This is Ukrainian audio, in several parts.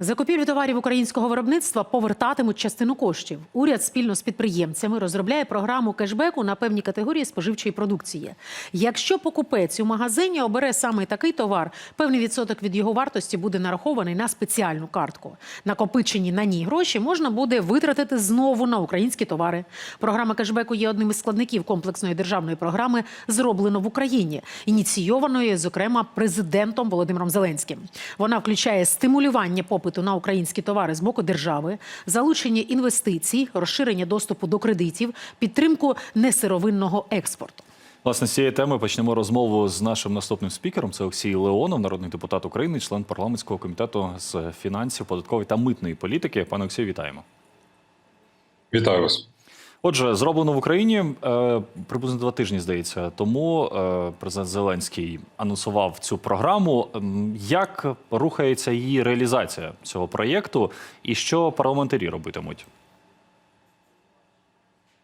Закупівлю товарів українського виробництва повертатимуть частину коштів. Уряд спільно з підприємцями розробляє програму кешбеку на певні категорії споживчої продукції. Якщо покупець у магазині обере саме такий товар, певний відсоток від його вартості буде нарахований на спеціальну картку. Накопичені на ній гроші можна буде витратити знову на українські товари. Програма кешбеку є одним із складників комплексної державної програми «Зроблено в Україні, ініційованої, зокрема, президентом Володимиром Зеленським. Вона включає стимулювання попиту на українські товари з боку держави, залучення інвестицій, розширення доступу до кредитів, підтримку несировинного експорту. Власне, з цієї теми почнемо розмову з нашим наступним спікером. Це Олексій Леонов, народний депутат України, член парламентського комітету з фінансів, податкової та митної політики. Пане Олексію, вітаємо. Вітаю вас. Отже, зроблено в Україні е, приблизно два тижні, здається. Тому е, президент Зеленський анонсував цю програму. Як рухається її реалізація цього проєкту, і що парламентарі робитимуть?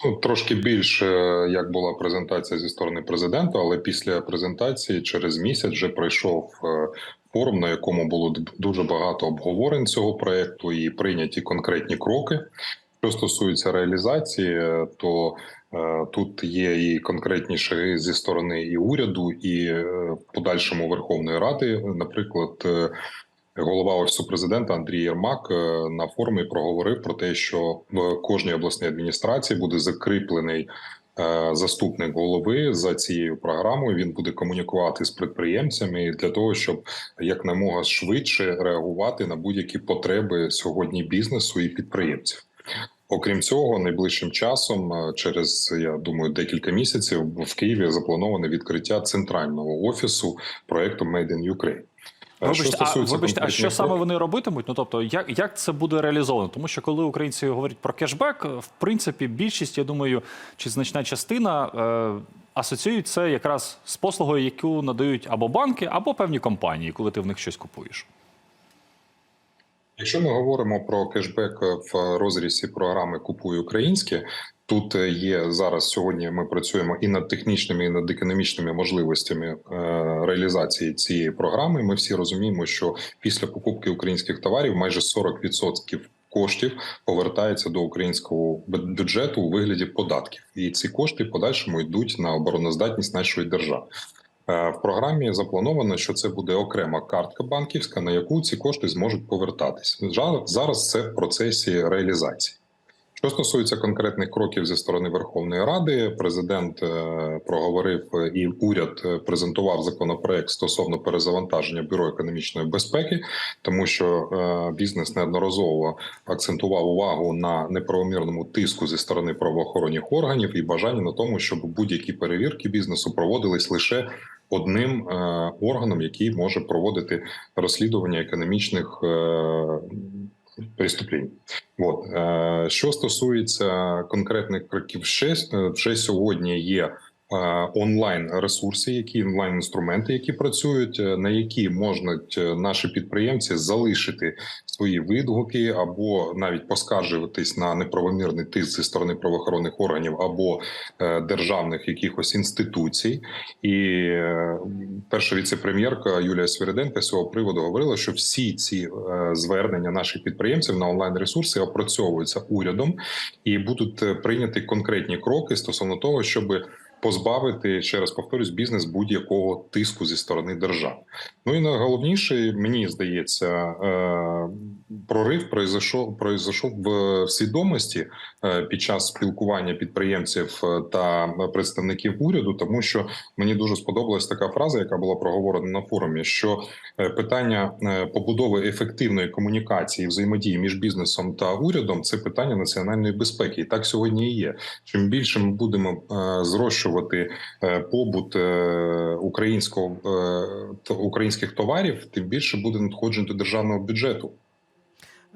Ну, трошки більше, як була презентація зі сторони президента, але після презентації через місяць вже пройшов е, форум, на якому було дуже багато обговорень цього проекту і прийняті конкретні кроки. Що стосується реалізації, то е, тут є і конкретні шаги зі сторони і уряду, і е, в подальшому Верховної Ради, наприклад. е, Голова офісу президента Андрій Єрмак на форумі проговорив про те, що в кожній обласній адміністрації буде закріплений заступник голови за цією програмою. Він буде комунікувати з підприємцями для того, щоб якнаймога швидше реагувати на будь-які потреби сьогодні бізнесу і підприємців. Окрім цього, найближчим часом, е, через я думаю, декілька місяців в Києві заплановане відкриття центрального офісу проекту Made in Ukraine. Е, Вибачте, а, вибачте, а що саме вони робитимуть? Ну тобто, як, як це буде реалізовано? Тому що коли українці говорять про кешбек, в принципі, більшість, я думаю, чи значна частина е, асоціюють це якраз з послугою, яку надають або банки, або певні компанії, коли ти в них щось купуєш. Якщо ми говоримо про кешбек в розрізі програми Купуй українське. Тут є зараз сьогодні. Ми працюємо і над технічними, і над економічними можливостями е, реалізації цієї програми. Ми всі розуміємо, що після покупки українських товарів майже 40% коштів повертається до українського бюджету у вигляді податків, і ці кошти подальшому йдуть на обороноздатність нашої держави. Е, В програмі заплановано, що це буде окрема картка банківська, на яку ці кошти зможуть повертатись. Зараз це в процесі реалізації. Що стосується конкретних кроків зі сторони Верховної Ради, президент е, проговорив е, і уряд презентував законопроект стосовно перезавантаження бюро економічної безпеки, тому що бізнес неодноразово акцентував увагу на неправомірному тиску зі сторони правоохоронних органів і бажання на тому, щоб будь-які перевірки бізнесу проводились лише одним е, органом, який може проводити розслідування економічних е, преступлень. От е, що стосується конкретних кроків, ще вже сьогодні є. Онлайн ресурси, які онлайн інструменти, які працюють, е, на які можуть е, наші підприємці залишити свої відгуки або навіть поскаржуватись на неправомірний тиск зі сторони правоохоронних органів або е, державних якихось інституцій. І перша віце-прем'єрка Юлія Свириденко з цього приводу говорила, що всі ці звернення наших підприємців на онлайн ресурси опрацьовуються урядом і будуть прийняті конкретні кроки стосовно того, щоб позбавити ще раз повторюсь бізнес будь-якого тиску зі сторони держави. Ну і найголовніше, мені здається, е, прорив произойшов, произойшов в свідомості е, під час спілкування підприємців е, та представників уряду, тому що мені дуже сподобалась така фраза, яка була проговорена на форумі, що питання побудови ефективної комунікації, взаємодії між бізнесом та урядом це питання національної безпеки. І так сьогодні і є. Чим більше ми будемо зрощувати е, побут е, українського е, українських товарів, тим більше буде надходжень до державного бюджету.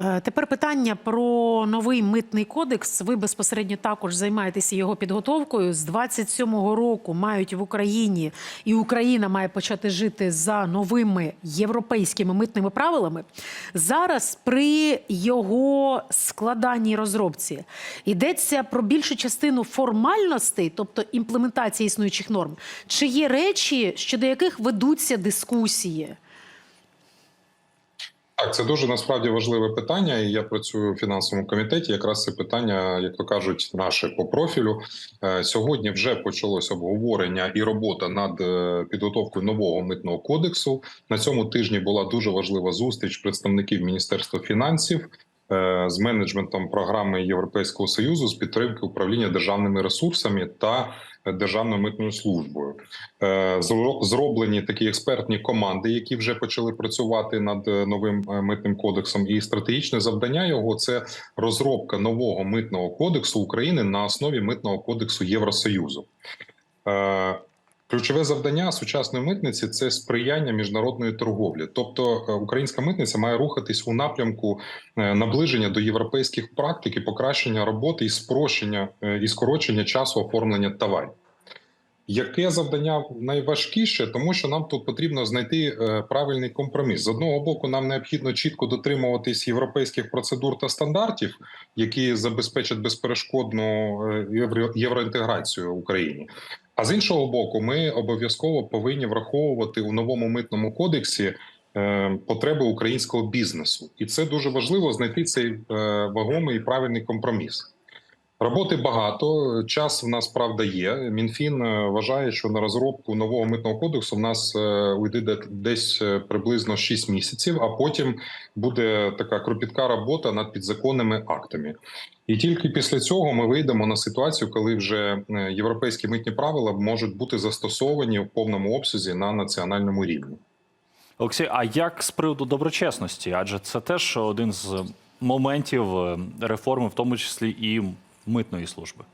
Е, Тепер питання про новий митний кодекс. Ви безпосередньо також займаєтеся його підготовкою. З 27-го року мають в Україні, і Україна має почати жити за новими європейськими митними правилами. Зараз при його складанні розробці йдеться про більшу частину формальностей, тобто імплементації існуючих норм. Чи є речі, щодо яких ведуться дискусії? Так, це дуже насправді важливе питання. І я працюю в фінансовому комітеті. Якраз це питання, як то кажуть, наше по профілю. Е, Сьогодні вже почалось обговорення і робота над е, підготовкою нового митного кодексу. На цьому тижні була дуже важлива зустріч представників Міністерства фінансів. Е, З менеджментом програми Європейського союзу з підтримки управління державними ресурсами та державною митною службою Е, зроблені такі експертні команди, які вже почали працювати над е, новим митним кодексом. І стратегічне завдання його це розробка нового митного кодексу України на основі митного кодексу Євросоюзу. Ключове завдання сучасної митниці це сприяння міжнародної торговлі. Тобто, е, українська митниця має рухатись у напрямку е, наближення до європейських практик і покращення роботи і спрощення е, і скорочення часу оформлення товарів. Яке завдання найважкіше, тому що нам тут потрібно знайти правильний компроміс. З одного боку, нам необхідно чітко дотримуватись європейських процедур та стандартів, які забезпечать безперешкодну євро- євроінтеграцію в Україні. А з іншого боку, ми обов'язково повинні враховувати у новому митному кодексі е, потреби українського бізнесу, і це дуже важливо знайти цей е, вагомий і правильний компроміс. Роботи багато. Час в нас правда є. Мінфін е, вважає, що на розробку нового митного кодексу в нас е, уйде десь е, приблизно 6 місяців, а потім буде така кропітка робота над підзаконними актами. І тільки після цього ми вийдемо на ситуацію, коли вже європейські митні правила можуть бути застосовані в повному обсязі на національному рівні. Олексій, а як з приводу доброчесності? Адже це теж один з моментів реформи, в тому числі і митної служби.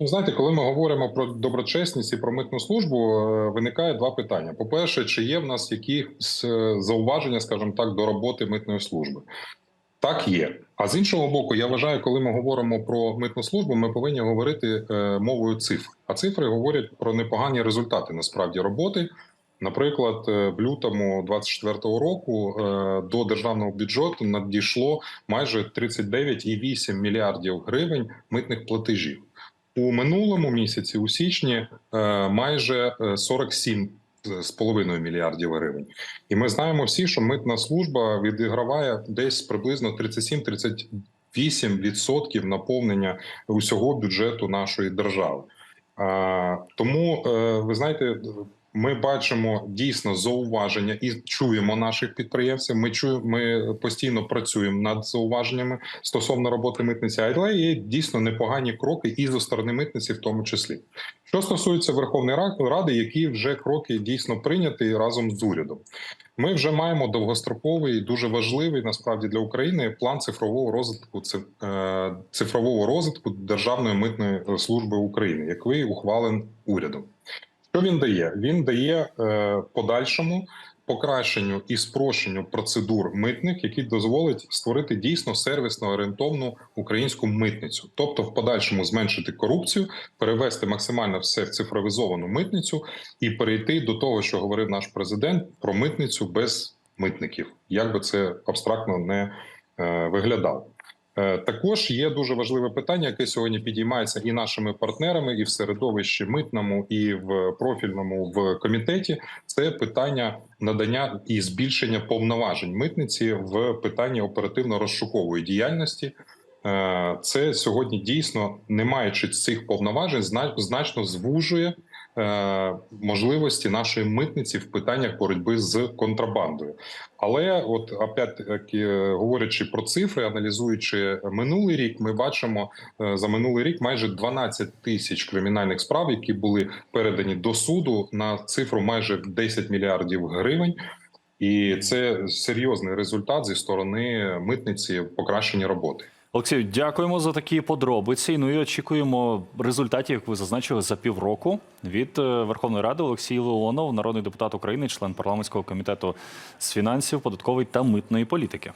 Ну, знаєте, коли ми говоримо про доброчесність і про митну службу, е, виникає два питання: по-перше, чи є в нас якісь е, зауваження, скажімо так, до роботи митної служби? Так, є. А з іншого боку, я вважаю, коли ми говоримо про митну службу, ми повинні говорити е, мовою цифр. А цифри говорять про непогані результати насправді роботи. Наприклад, е, в лютому 24-го року е, до державного бюджету надійшло майже 39,8 мільярдів гривень митних платежів. У минулому місяці, у січні, е, майже е, 47 з половиною мільярдів гривень. І ми знаємо всі, що митна служба відіграває десь приблизно 37-38% наповнення усього бюджету нашої держави. Тому ви знаєте, ми бачимо дійсно зауваження і чуємо наших підприємців. Ми чуємо, ми постійно працюємо над зауваженнями стосовно роботи митниці, але є дійсно непогані кроки і зі сторони митниці, в тому числі. Що стосується Верховної Ра- Ради, які вже кроки дійсно прийняті разом з урядом. Ми вже маємо довгостроковий, дуже важливий насправді для України план цифрового розвитку е, цифрового розвитку Державної митної служби України, який ухвален урядом. Що він дає? Він дає е, подальшому покращенню і спрощенню процедур митних, які дозволить створити дійсно сервісно орієнтовну українську митницю, тобто в подальшому зменшити корупцію, перевести максимально все в цифровізовану митницю і перейти до того, що говорив наш президент про митницю без митників, як би це абстрактно не е, виглядало. Е, Також є дуже важливе питання, яке сьогодні підіймається і нашими партнерами, і в середовищі митному, і в профільному в комітеті. Це питання надання і збільшення повноважень митниці в питанні оперативно-розшукової діяльності. Е, Це сьогодні дійсно, не маючи цих повноважень, значно звужує можливості нашої митниці в питаннях боротьби з контрабандою. Але, от опять таки говорячи про цифри, аналізуючи минулий рік, ми бачимо е, за минулий рік майже 12 тисяч кримінальних справ, які були передані до суду на цифру майже 10 мільярдів гривень. І це серйозний результат зі сторони митниці в покращенні роботи. Олексію, дякуємо за такі подробиці. Ну і очікуємо результатів, як ви зазначили, за півроку від е, Верховної Ради Олексій Леонов, народний депутат України, член парламентського комітету з фінансів, податкової та митної політики.